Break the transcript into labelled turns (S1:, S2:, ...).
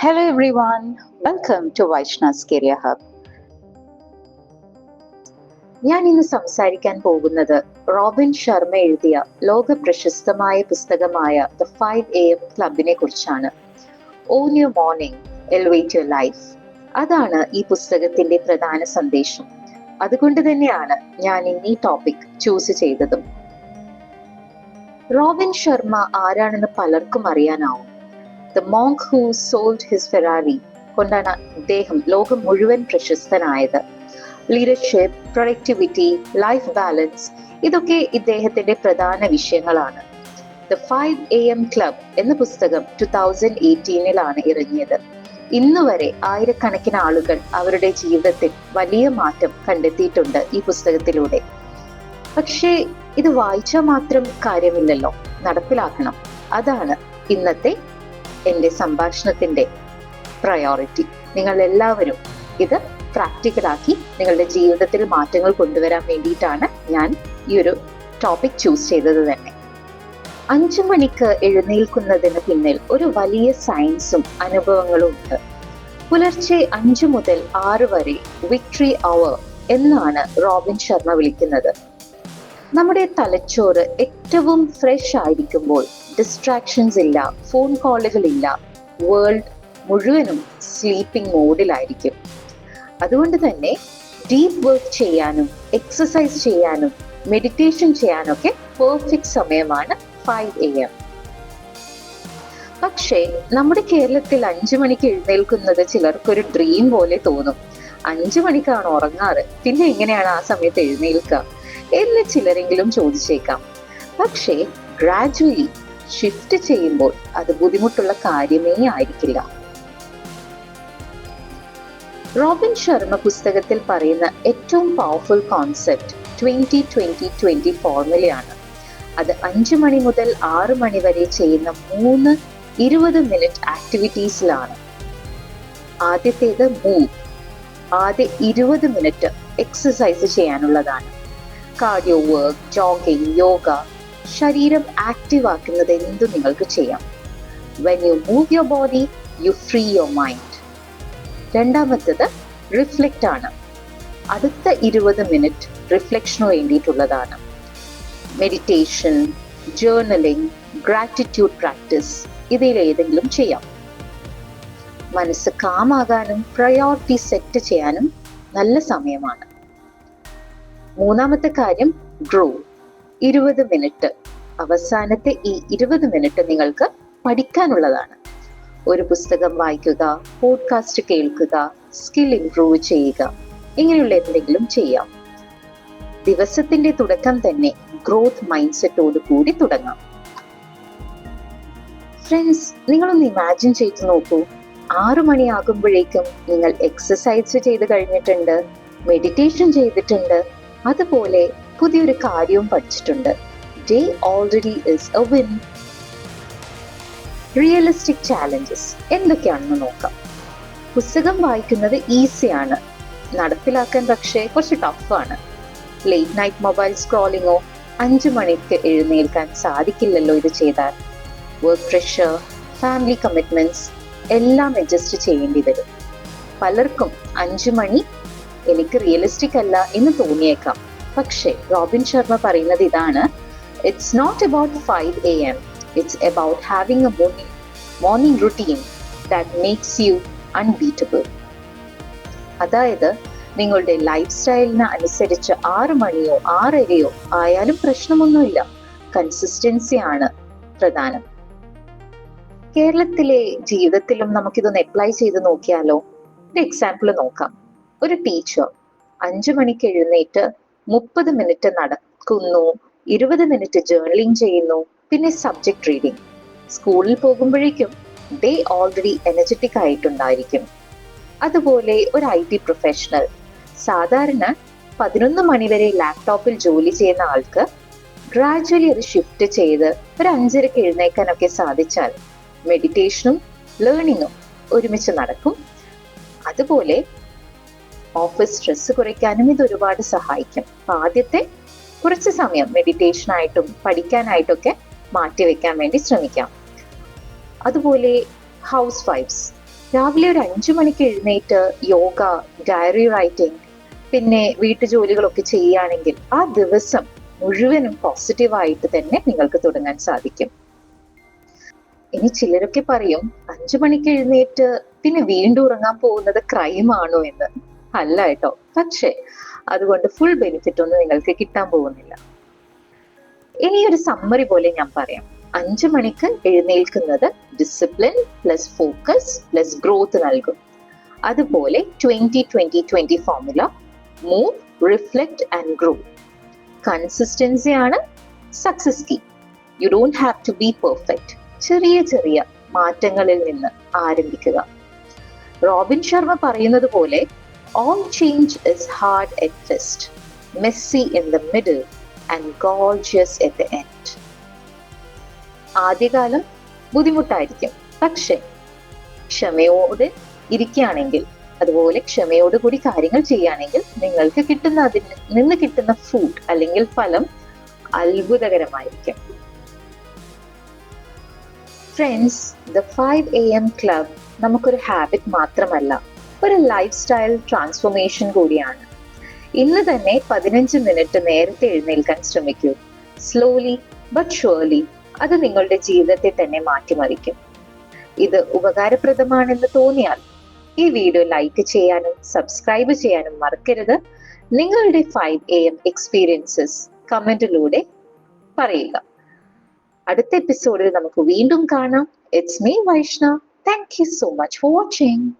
S1: Hello everyone, welcome to Vaishna's Career Hub. ഞാൻ ഇന്ന് സംസാരിക്കാൻ പോകുന്നത് റോബിൻ ശർമ്മ എഴുതിയ ലോക പ്രശസ്തമായ പുസ്തകമായ ദ ഫൈവ് എ എം ക്ലബിനെ കുറിച്ചാണ്. Own your morning elevate your life അതാണ് ഈ പുസ്തകത്തിന്റെ പ്രധാന സന്ദേശം. അതുകൊണ്ട് തന്നെയാണ് ഞാൻ ഇന്ന് ഈ ടോപ്പിക് ചൂസ് ചെയ്തതും. റോബിൻ ശർമ്മ ആരാണെന്ന് പലർക്കും അറിയാനാവും. The monk who sold his Ferrari. കൊണ്ടാണ് അദ്ദേഹം ലോകം മുഴുവൻ പ്രശസ്തനായത്. ലീഡർഷിപ്പ് പ്രൊഡക്ടിവിറ്റി ലൈഫ് ബാലൻസ് ഇതൊക്കെ ഇദ്ദേഹത്തിന്റെ പ്രധാന വിഷയങ്ങളാണ്. The five A M club എന്ന പുസ്തകം ടു തൗസൻഡ് എയ്റ്റീനിലാണ് ഇറങ്ങിയത്. ഇന്ന് വരെ ആയിരക്കണക്കിന് ആളുകൾ അവരുടെ ജീവിതത്തിൽ വലിയ മാറ്റം കണ്ടെത്തിയിട്ടുണ്ട് ഈ പുസ്തകത്തിലൂടെ. പക്ഷേ ഇത് വായിച്ചാൽ മാത്രം കാര്യമില്ലല്ലോ. നടപ്പിലാക്കണം. അതാണ് ഇന്നത്തെ എന്റെ സംഭാഷണത്തിന്റെ പ്രയോറിറ്റി നിങ്ങൾ എല്ലാവരും ഇത് പ്രാക്ടിക്കലാക്കി നിങ്ങളുടെ ജീവിതത്തിൽ മാറ്റങ്ങൾ കൊണ്ടുവരാൻ വേണ്ടിയിട്ടാണ് ഞാൻ ഈ ഒരു ടോപ്പിക് ചൂസ് ചെയ്തത് തന്നെ. അഞ്ചു മണിക്ക് എഴുന്നേൽക്കുന്നതിന് പിന്നിൽ ഒരു വലിയ സയൻസും അനുഭവങ്ങളും ഉണ്ട്. പുലർച്ചെ അഞ്ചു മുതൽ ആറ് വരെ വിക്ടറി അവർ എന്നാണ് റോബിൻ ശർമ്മ വിളിക്കുന്നത്. നമ്മുടെ തലച്ചോറ് ഏറ്റവും ഫ്രഷ് ആയിരിക്കുമ്പോൾ ഡിസ്ട്രാക്ഷൻസ് ഇല്ല ഫോൺ കോളുകൾ ഇല്ല. വേൾഡ് മുഴുവനും സ്ലീപ്പിംഗ് മോഡിലായിരിക്കും അതുകൊണ്ട് തന്നെ ഡീപ്പ് വർക്ക് ചെയ്യാനും എക്സസൈസ് ചെയ്യാനും മെഡിറ്റേഷൻ ചെയ്യാനൊക്കെ പെർഫെക്റ്റ് സമയമാണ് ഫൈവ് എ എം പക്ഷേ നമ്മുടെ കേരളത്തിൽ അഞ്ചു മണിക്ക് എഴുന്നേൽക്കുന്നത് ചിലർക്കൊരു ഡ്രീം പോലെ തോന്നും. അഞ്ചു മണിക്കാണ് ഉറങ്ങാറ്. പിന്നെ എങ്ങനെയാണ് ആ സമയത്ത് എഴുന്നേൽക്കുക? എന്ന് ചിലരെങ്കിലും ചോദിച്ചേക്കാം. പക്ഷേ ഗ്രാജുവലി ഷിഫ്റ്റ് ചെയ്യുമ്പോൾ അത് ബുദ്ധിമുട്ടുള്ള കാര്യമേ ആയിരിക്കില്ല. റോബിൻ ശർമ്മ പുസ്തകത്തിൽ പറയുന്ന ഏറ്റവും powerful concept twenty twenty twenty ഫോർമുലയാണ് അത് അഞ്ചു മണി മുതൽ ആറ് മണി വരെ ചെയ്യുന്ന മൂന്ന് ഇരുപത് മിനിറ്റ് ആക്ടിവിറ്റീസിലാണ് ആദ്യത്തേത് മൂവ് ആദ്യ ഇരുപത് മിനിറ്റ് എക്സസൈസ് ചെയ്യാനുള്ളതാണ്. കാർഡിയോ വർക്ക് ജോഗിങ് യോഗ ശരീരം ആക്റ്റീവ് ആക്കുന്നത് എന്തും നിങ്ങൾക്ക് ചെയ്യാം? When you move your body you free your mind രണ്ടാമത്തത് റിഫ്ലക്റ്റ് ആണ്. അടുത്ത ഇരുപത് മിനിറ്റ് റിഫ്ലക്ഷന് വേണ്ടിയിട്ടുള്ളതാണ്. മെഡിറ്റേഷൻ ജേർണലിംഗ് ഗ്രാറ്റിറ്റ്യൂഡ് പ്രാക്ടീസ് ഇതിലേതെങ്കിലും ചെയ്യാം. മനസ്സ് കാമാകാനും പ്രയോറിറ്റി സെറ്റ് ചെയ്യാനും നല്ല സമയമാണ്. മൂന്നാമത്തെ കാര്യം ഗ്രോ ഇരുപത് മിനിറ്റ്. അവസാനത്തെ ഈ ഇരുപത് മിനിറ്റ് നിങ്ങൾക്ക് പഠിക്കാനുള്ളതാണ്. ഒരു പുസ്തകം വായിക്കുക പോഡ്കാസ്റ്റ് കേൾക്കുക സ്കിൽ ഇംപ്രൂവ് ചെയ്യുക ഇങ്ങനെയുള്ള എന്തെങ്കിലും ചെയ്യാം. ദിവസത്തിന്റെ തുടക്കം തന്നെ ഗ്രോത്ത് മൈൻഡ് സെറ്റോട് കൂടി തുടങ്ങാം. ഫ്രണ്ട്സ് നിങ്ങളൊന്ന് ഇമാജിൻ ചെയ്ത് നോക്കൂ. ആറു മണിയാകുമ്പോഴേക്കും നിങ്ങൾ എക്സസൈസ് ചെയ്ത് കഴിഞ്ഞിട്ടുണ്ട് മെഡിറ്റേഷൻ ചെയ്തിട്ടുണ്ട്. അതുപോലെ പുതിയൊരു കാര്യവും പഠിച്ചിട്ടുണ്ട്. Day already is a win realistic challenges എന്തൊക്കെയാണെന്ന് നോക്കാം. പുസ്തകം വായിക്കുന്നത് ഈസിയാണ് നടപ്പിലാക്കാൻ പക്ഷേ കുറച്ച് ടഫാണ് ലേറ്റ് നൈറ്റ് മൊബൈൽ സ്ക്രോളിങ്ങോ അഞ്ചു മണിക്ക് എഴുന്നേൽക്കാൻ സാധിക്കില്ലല്ലോ ഇത് ചെയ്താൽ. വർക്ക് പ്രഷർ ഫാമിലി കമ്മിറ്റ്മെന്റ്സ് എല്ലാം അഡ്ജസ്റ്റ് ചെയ്യേണ്ടി വരും. പലർക്കും അഞ്ചു മണി എനിക്ക് റിയലിസ്റ്റിക് അല്ല എന്ന് തോന്നിയേക്കാം. പക്ഷേ റോബിൻ ശർമ്മ പറയുന്നത് ഇതാണ്. It's not about five A M it's about having a morning morning routine that makes you unbeatable അതായത് നിങ്ങളുടെ ലൈഫ് സ്റ്റൈലിന് അനുസരിച്ച് ആറ് മണിയോ ആറരയോ ആയാലും പ്രശ്നമൊന്നുമില്ല. കൺസിസ്റ്റൻസിയാണ് പ്രധാനം. കേരളത്തിലെ ജീവിതത്തിലും നമുക്കിതൊന്ന് അപ്ലൈ ചെയ്ത് നോക്കിയാലോ? ഒരു എക്സാമ്പിൾ നോക്കാം. ഒരു ടീച്ചർ അഞ്ചു മണിക്ക് എഴുന്നേറ്റ് മുപ്പത് മിനിറ്റ് നടക്കുന്നു ഇരുപത് മിനിറ്റ് ജേർണലിംഗ് ചെയ്യുന്നു പിന്നെ സബ്ജക്ട് റീഡിംഗ് സ്കൂളിൽ പോകുമ്പോഴേക്കും ഡേ ഓൾറെഡി എനർജറ്റിക് ആയിട്ടുണ്ടായിരിക്കും. അതുപോലെ ഒരു ഐ ടി പ്രൊഫഷണൽ സാധാരണ പതിനൊന്ന് മണിവരെ ലാപ്ടോപ്പിൽ ജോലി ചെയ്യുന്ന ആൾക്ക് ഗ്രാജുവലി അത് ഷിഫ്റ്റ് ചെയ്ത് ഒരു അഞ്ചരക്ക് എഴുന്നേക്കാനൊക്കെ സാധിച്ചാൽ മെഡിറ്റേഷനും ലേണിങ്ങും ഒരുമിച്ച് നടക്കും. അതുപോലെ ഓഫീസ് സ്ട്രെസ് കുറയ്ക്കാനും ഇത് ഒരുപാട് സഹായിക്കും. അപ്പൊ ആദ്യത്തെ കുറച്ച് സമയം മെഡിറ്റേഷനായിട്ടും പഠിക്കാനായിട്ടൊക്കെ മാറ്റിവെക്കാൻ വേണ്ടി ശ്രമിക്കാം. അതുപോലെ ഹൗസ് വൈഫ്സ് രാവിലെ ഒരു അഞ്ചു മണിക്ക് എഴുന്നേറ്റ് യോഗ ഡയറി റൈറ്റിംഗ് പിന്നെ വീട്ടുജോലികളൊക്കെ ചെയ്യുകയാണെങ്കിൽ ആ ദിവസം മുഴുവനും പോസിറ്റീവായിട്ട് തന്നെ നിങ്ങൾക്ക് തുടങ്ങാൻ സാധിക്കും. ഇനി ചിലരൊക്കെ പറയും അഞ്ചു മണിക്ക് എഴുന്നേറ്റ് പിന്നെ വീണ്ടും ഉറങ്ങാൻ പോകുന്നത് ക്രൈമാണോ എന്ന്. അല്ല കേട്ടോ. പക്ഷേ അതുകൊണ്ട് ഫുൾ ബെനിഫിറ്റ് ഒന്നും നിങ്ങൾക്ക് കിട്ടാൻ പോകുന്നില്ല. ഇനി ഒരു സമ്മറി പോലെ ഞാൻ പറയാം. അഞ്ചു മണിക്ക് എഴുന്നേൽക്കുന്നത് discipline plus focus plus growth നൽകും. അതുപോലെ twenty twenty twenty formula move reflect and grow consistency ആണ് success key you don't have to be perfect ചെറിയ ചെറിയ മാറ്റങ്ങളിൽ നിന്ന് ആരംഭിക്കുക. റോബിൻ ശർമ്മ പറയുന്നത് പോലെ all change is hard at first, messy in the middle and gorgeous at the end ആദ്യകാലം ബുദ്ധിമുട്ടായിരിക്കും. പക്ഷേ ക്ഷമയോടെ ഇരിക്കുകയാണെങ്കിൽ അതുപോലെ ക്ഷമയോടുകൂടി കാര്യങ്ങൾ ചെയ്യുകയാണെങ്കിൽ നിങ്ങൾക്ക് കിട്ടുന്ന അതിൽ നിന്ന് കിട്ടുന്ന ഫുഡ് അല്ലെങ്കിൽ ഫലം അത്ഭുതകരമായിരിക്കും. Friends the five A M club നമുക്കൊരു ഹാബിറ്റ് മാത്രമല്ല. ഒരു ലൈഫ് സ്റ്റൈൽ ട്രാൻസ്ഫോർമേഷൻ കൂടിയാണ്. ഇന്ന് തന്നെ പതിനഞ്ച് മിനിറ്റ് നേരത്തെ എഴുന്നേൽക്കാൻ ശ്രമിക്കൂ. സ്ലോലി ബട്ട് ഷുവർലി അത് നിങ്ങളുടെ ജീവിതത്തെ തന്നെ മാറ്റിമറിക്കും. ഇത് ഉപകാരപ്രദമാണെന്ന് തോന്നിയാൽ ഈ വീഡിയോ ലൈക്ക് ചെയ്യാനും സബ്സ്ക്രൈബ് ചെയ്യാനും മറക്കരുത്. നിങ്ങളുടെ ഫൈവ് എ എം എക്സ്പീരിയൻസസ് കമന്റിലൂടെ പറയുക. അടുത്ത എപ്പിസോഡിൽ നമുക്ക് വീണ്ടും കാണാം. It's me Vaishna thank you so much for watching